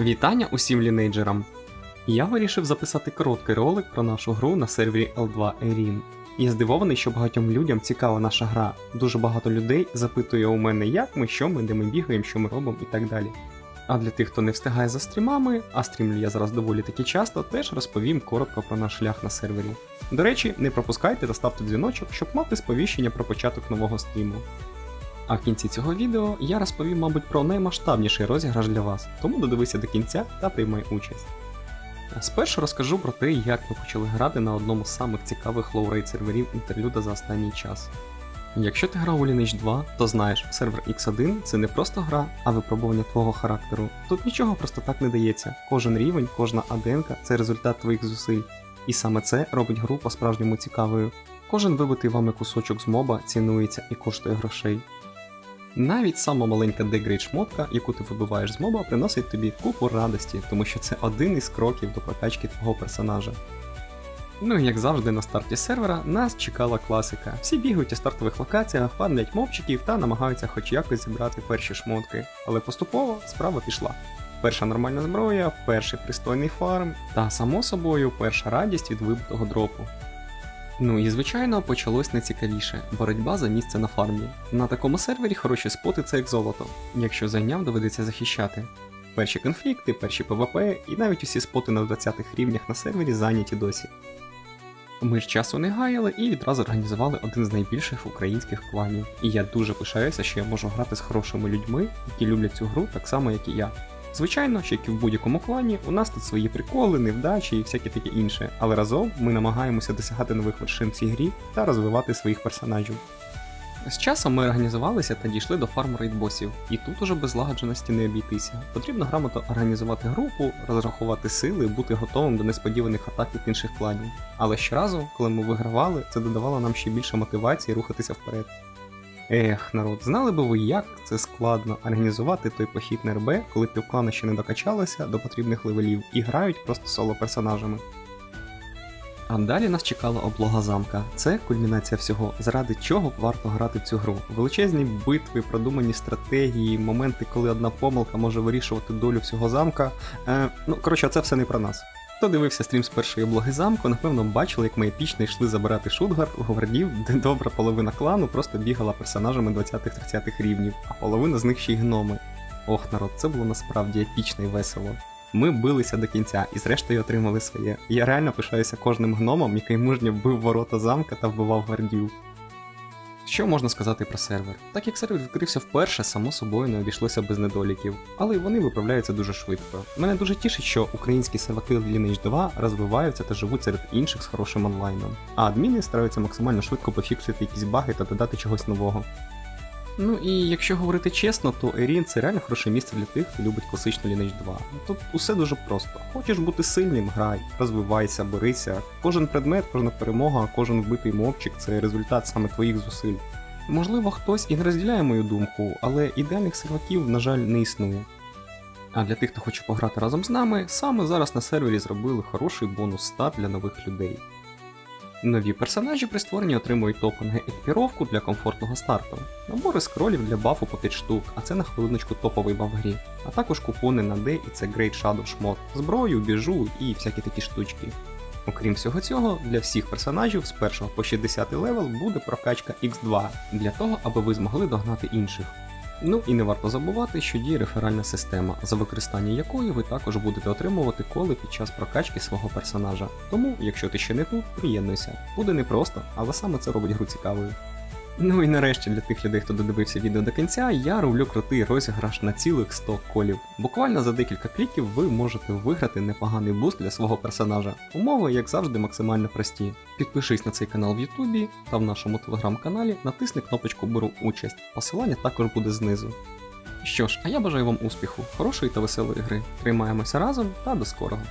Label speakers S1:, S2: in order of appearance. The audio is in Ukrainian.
S1: Вітання усім лінейджерам! Я вирішив записати короткий ролик про нашу гру на сервері L2 Erin. Я здивований, що багатьом людям цікава наша гра. Дуже багато людей запитує у мене, як ми, що ми, де ми бігаємо, що ми робимо і так далі. А для тих, хто не встигає за стрімами, а стрімлю я зараз доволі таки часто, теж розповім коротко про наш шлях на сервері. До речі, не пропускайте та ставте дзвіночок, щоб мати сповіщення про початок нового стріму. А в кінці цього відео я розповім, мабуть, про наймасштабніший розіграш для вас, тому додивися до кінця та приймай участь. Спершу розкажу про те, як ми почали грати на одному з самих цікавих лоурейд серверів інтерлюда за останній час. Якщо ти грав у Lineage 2, то знаєш, сервер X1 це не просто гра, а випробування твого характеру. Тут нічого просто так не дається. Кожен рівень, кожна аденка це результат твоїх зусиль. І саме це робить гру по-справжньому цікавою. Кожен вибитий вами кусочок з моба цінується і коштує грошей. Навіть сама маленька дегрейд шмотка, яку ти вибиваєш з моба, приносить тобі купу радості, тому що це один із кроків до прокачки твого персонажа. Ну і як завжди на старті сервера нас чекала класика. Всі бігають у стартових локаціях, фармлять мобчиків та намагаються хоч якось зібрати перші шмотки. Але поступово справа пішла. Перша нормальна зброя, перший пристойний фарм, та само собою перша радість від вибитого дропу. Ну і звичайно почалось найцікавіше боротьба за місце на фармі. На такому сервері хороші споти це як золото. Якщо зайняв, доведеться захищати. Перші конфлікти, перші ПВП і навіть усі споти на 20-х рівнях на сервері зайняті досі. Ми ж часу не гаяли і відразу організували один з найбільших українських кланів. І я дуже пишаюся, що я можу грати з хорошими людьми, які люблять цю гру так само, як і я. Звичайно, що як і в будь-якому клані, у нас тут свої приколи, невдачі і всяке таке інше, але разом ми намагаємося досягати нових вершин в цій грі та розвивати своїх персонажів. З часом ми організувалися та дійшли до фарм рейдбосів, і тут уже без злагодженості не обійтися. Потрібно грамотно організувати групу, розрахувати сили, бути готовим до несподіваних атак від інших кланів. Але щоразу, коли ми вигравали, це додавало нам ще більше мотивації рухатися вперед. Ех, народ, знали би ви, як це складно організувати той похід на РБ, коли півклани ще не докачалися до потрібних левелів і грають просто соло персонажами. А далі нас чекала облога замка. Це кульмінація всього, заради чого варто грати цю гру. Величезні битви, продумані стратегії, моменти, коли одна помилка може вирішувати долю всього замка. Е, ну, коротше, це все не про нас. Хто дивився стрім з першої облоги замку, напевно, бачили, як ми епічно йшли забирати Шутгард у Говардів, де добра половина клану просто бігала персонажами 20-30 рівнів, а половина з них ще й гноми. Ох, народ, це було насправді епічно і весело. Ми билися до кінця і зрештою отримали своє. Я реально пишаюся кожним гномом, який мужньо бив ворота замка та вбивав гвардів. Що можна сказати про сервер? Так як сервер відкрився вперше, само собою не обійшлося без недоліків, але й вони виправляються дуже швидко. Мене дуже тішить, що українські серваки Lineage 2 розвиваються та живуть серед інших з хорошим онлайном, а адміни стараються максимально швидко пофіксити якісь баги та додати чогось нового. Ну і якщо говорити чесно, то Erin це реально хороше місце для тих, хто любить класичну Lineage 2. Тут усе дуже просто. Хочеш бути сильним, грай, розвивайся, борися. Кожен предмет, кожна перемога, кожен вбитий мовчик це результат саме твоїх зусиль. Можливо, хтось і не розділяє мою думку, але ідеальних серваків, на жаль, не існує. А для тих, хто хоче пограти разом з нами, саме зараз на сервері зробили хороший бонус стат для нових людей. Нові персонажі при створенні отримують токени екіпіровку для комфортного старту, набори скролів для бафу по 5 штук, а це на хвилиночку топовий баф грі, а також купони на D і це Great Shadow шмот, зброю, біжу і всякі такі штучки. Окрім всього цього, для всіх персонажів з 1 по 60 левел буде прокачка X2 для того, аби ви змогли догнати інших. Ну і не варто забувати, що діє реферальна система, за використання якої ви також будете отримувати коли під час прокачки свого персонажа. Тому, якщо ти ще не тут, приєднуйся. Буде непросто, але саме це робить гру цікавою. Ну і нарешті для тих людей, хто додивився відео до кінця, я роблю крутий розіграш на цілих 100 колів. Буквально за декілька кліків ви можете виграти непоганий буст для свого персонажа. Умови, як завжди, максимально прості. Підпишись на цей канал в Ютубі та в нашому телеграм-каналі, натисни кнопочку Беру участь. Посилання також буде знизу. Що ж, а я бажаю вам успіху, хорошої та веселої гри. Тримаємося разом та до скорого.